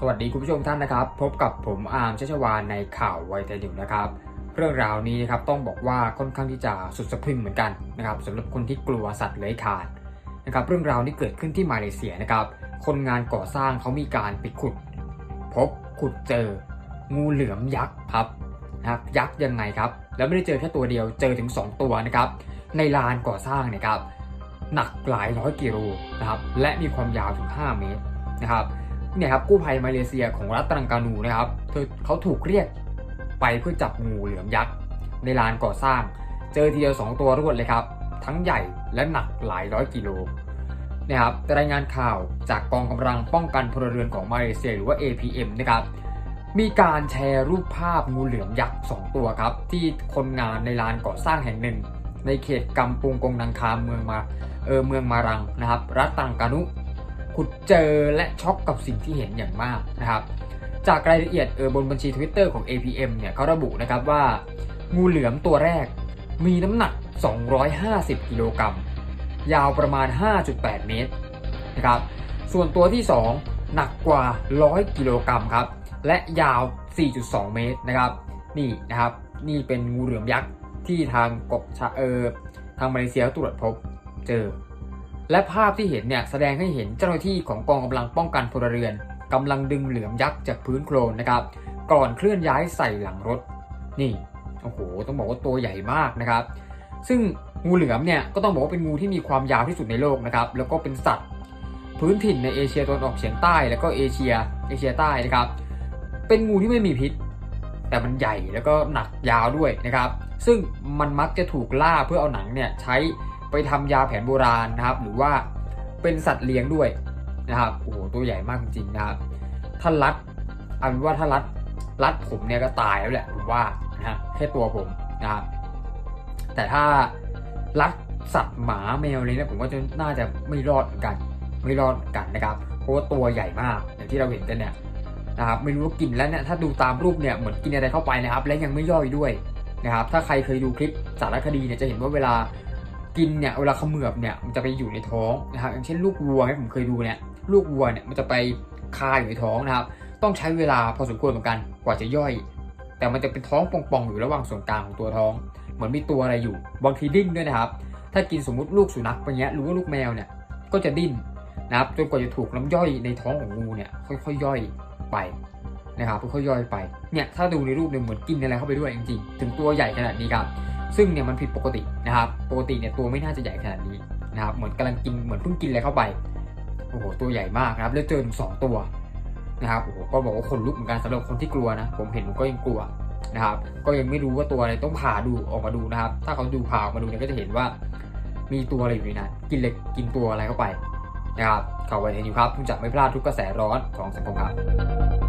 สวัสดีคุณผู้ชมท่านนะครับ พบกับผมอาร์มชัชวานในข่าวไวเทนิวนะครับ เรื่องราวนี้นะครับต้องบอกว่าค่อนข้างที่จะสุดสะพรึงเหมือนกันนะครับสำหรับคนที่กลัวสัตว์เลื้อยคลานนะครับเรื่องราวนี้เกิดขึ้นที่มาเลเซียนะครับ คนงานก่อสร้างเขามีการไปขุด พบขุดเจอ งูเหลือมยักษ์ครับนะครับยักษ์ยังไงครับ แล้วไม่ได้เจอแค่ตัวเดียวเจอถึง 2 ตัวนะครับในลานก่อสร้างเนะครับหนักหลายร้อยกิโลนะครับและมีความยาวถึง 5 เมตรนะครับ เนี่ยครับกู้ภัยมาเลเซียของรัฐตรังกานูนะครับเธอเขาถูกเรียกไปเพื่อจับงูเหลือมยักษ์ในลานก่อสร้าง เจอทีเดียว 2 ตัวรวดเลยครับ ทั้งใหญ่และหนักหลายร้อยกิโลนะครับรายงานข่าวจากกองกำลังป้องกันพลเรือนของมาเลเซียหรือว่า APM นะครับมีการแชร์รูปภาพงูเหลือมยักษ์ 2 ตัวครับ ที่คนงานในลานก่อสร้างแห่งหนึ่ง ในเขตกัมปุงกงนังคาเมืองมาเออเมืองมารังนะครับ รัฐตังกานุ ขุดเจอและช็อกกับสิ่งที่เห็นอย่างมากนะครับ จากรายละเอียดเออบนบัญชี Twitter ของ APM เนี่ยเขาระบุนะครับว่า งูเหลือมตัวแรกมีน้ำหนัก 250 กิโลกรัม ยาวประมาณ 5.8 เมตรนะครับ ส่วนตัวที่ 2 หนักกว่า 100 กิโลกรัมครับ และยาว 4.2 เมตรนะครับ นี่นะครับ นี่เป็นงูเหลือมยักษ์ที่ทางกบชาเออทางมาเลเซียตรวจพบเจอ และภาพที่เห็นเนี่ยแสดงให้เห็นเจ้าหน้าที่ของกองกำลังป้องกันพลเรือนกำลังดึงเหลือมยักษ์จากพื้นโคลนนะครับ ก่อนเคลื่อนย้ายใส่หลังรถ นี่โอ้โหต้องบอกว่าตัวใหญ่มากนะครับ ซึ่งงูเหลือมเนี่ยก็ต้องบอกว่าเป็นงูที่มีความยาวที่สุดในโลกนะครับ แล้วก็เป็นสัตว์ พื้นถิ่นในเอเชียตะวันออกเฉียงใต้ แล้วก็เอเชียเอเชียใต้นะครับ เป็นงูที่ไม่มีพิษ แต่มันใหญ่แล้วก็หนักยาวด้วยนะครับ ซึ่งมันมักจะถูกล่าเพื่อเอาหนังเนี่ยใช้ ไปทำยาแผนโบราณนะครับ หรือว่าเป็นสัตว์เลี้ยงด้วยนะครับโอ้โหตัวใหญ่มากจริงๆนะครับถ้ารัดอาเป็นว่าถ้ารัดรัดผมเนี่ยก็ตายแล้วแหละผมว่านะฮะแค่ตัวผมนะครับแต่ถ้ารัดสัตว์หมาแมวเลยเนี่ยผมว่าจะน่าจะไม่รอดเหมือนกัน ไม่รอดกันนะครับเพราะว่าตัวใหญ่มากอย่างที่เราเห็นกันเนี่ยนะครับไม่รู้ว่ากินแล้วเนี่ยถ้าดูตามรูปเนี่ยเหมือนกินอะไรเข้าไปนะครับ และยังไม่ย่อยด้วยนะครับ ถ้าใครเคยดูคลิปสารคดีเนี่ยจะเห็นว่าเวลา กินเนี่ยเวลาเขมือบเนี่ยมันจะไปอยู่ในท้องนะครับอย่างเช่นลูกวัวที่ผมเคยดูเนี่ยลูกวัวเนี่ยมันจะไปคาอยู่ในท้องนะครับ ต้องใช้เวลาพอสมควรเหมือนกันกว่าจะย่อย แต่มันจะเป็นท้องป่องๆอยู่ระหว่างส่วนกลางของตัวท้อง เหมือนมีตัวอะไรอยู่บางทีดิ้นด้วยนะครับ ถ้ากินสมมุติลูกสุนัขไปเงี้ยหรือว่าลูกแมวเนี่ยก็จะดิ้นนะครับจนกว่าจะถูกน้ำย่อยในท้องของงูเนี่ยค่อยๆย่อยไปนะครับค่อยๆย่อยไปเนี่ยถ้าดูในรูปเนี่ยเหมือนกินอะไรเข้าไปด้วยจริงๆถึงตัวใหญ่ขนาดนี้ครับ ซึ่งเนี่ยมันผิดปกตินะครับปกติเนี่ยตัวไม่น่าจะใหญ่ขนาดนี้นะครับเหมือนกำลังกินเหมือนเพิ่งกินอะไรเข้าไปโอ้โหตัวใหญ่มากนะครับแล้วเจอถึงสองตัวนะครับโอ้โหก็บอกว่าคนลุกเหมือนกันสำหรับคนที่กลัวนะผมเห็นผมก็ยังกลัวนะครับก็ยังไม่รู้ว่าตัวอะไรต้องผ่าดูออกมาดูนะครับ ถ้าเขาดูผ่าออกมาดูเนี่ยก็จะเห็นว่า มีตัวอะไรอยู่ในนั้นกินเล็กกินตัวอะไรเข้าไปนะครับข่าวไวเทนอยู่ครับคุณจะไม่พลาดทุกกระแสร้อนของสังคมครับ